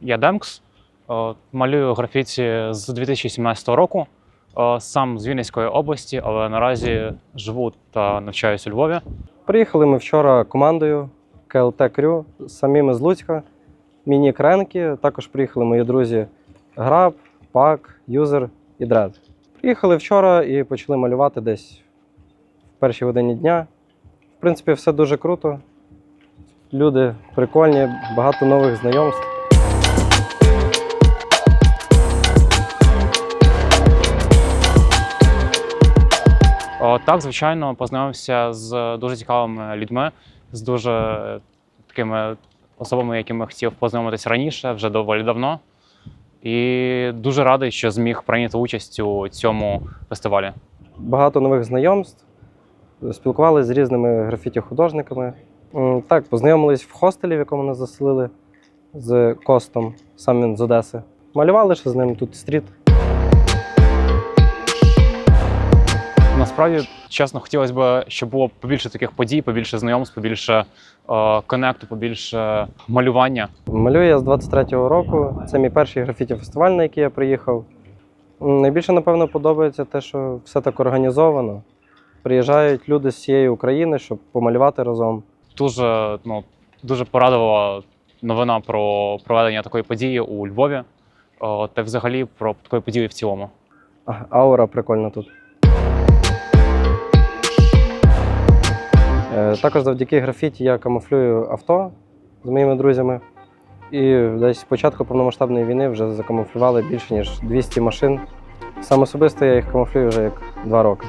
Я Демкс, е, малюю графіті з 2017 року. Е, Сам з Вінницької області, але наразі живу та навчаюся у Львові. Приїхали ми вчора командою КЛТ Крю, самі ми з Луцька, міні кренки. Також приїхали мої друзі Граб, Пак, Юзер і Дред. Приїхали вчора і почали малювати десь в першій годині дня. В принципі, все дуже круто. Люди прикольні, багато нових знайомств. Так, звичайно, познайомився з дуже цікавими людьми, з дуже такими особами, якими хотів познайомитися раніше, вже доволі давно. І дуже радий, що зміг прийняти участь у цьому фестивалі. багато нових знайомств, спілкувалися з різними графіті-художниками. Так, познайомились в хостелі, в якому нас заселили з Костом, сам він з Одеси. Малювали ще з ним тут стріт. Насправді, чесно, хотілося б, щоб було побільше таких подій, побільше знайомств, побільше е, коннекту, побільше малювання. Малюю я з 23-го року. Це мій перший графіті-фестиваль, на який я приїхав. Найбільше, напевно, подобається те, що все так організовано. Приїжджають люди з всієї України, щоб помалювати разом. Дуже, ну, дуже порадувала новина про проведення такої події у Львові, е, та взагалі про такої події в цілому. Аура прикольна тут. Також завдяки графіті я камуфлюю авто з моїми друзями. І десь з початку повномасштабної війни вже закамуфлювали більше ніж 200 машин. Сам особисто я їх камуфлюю вже як два роки.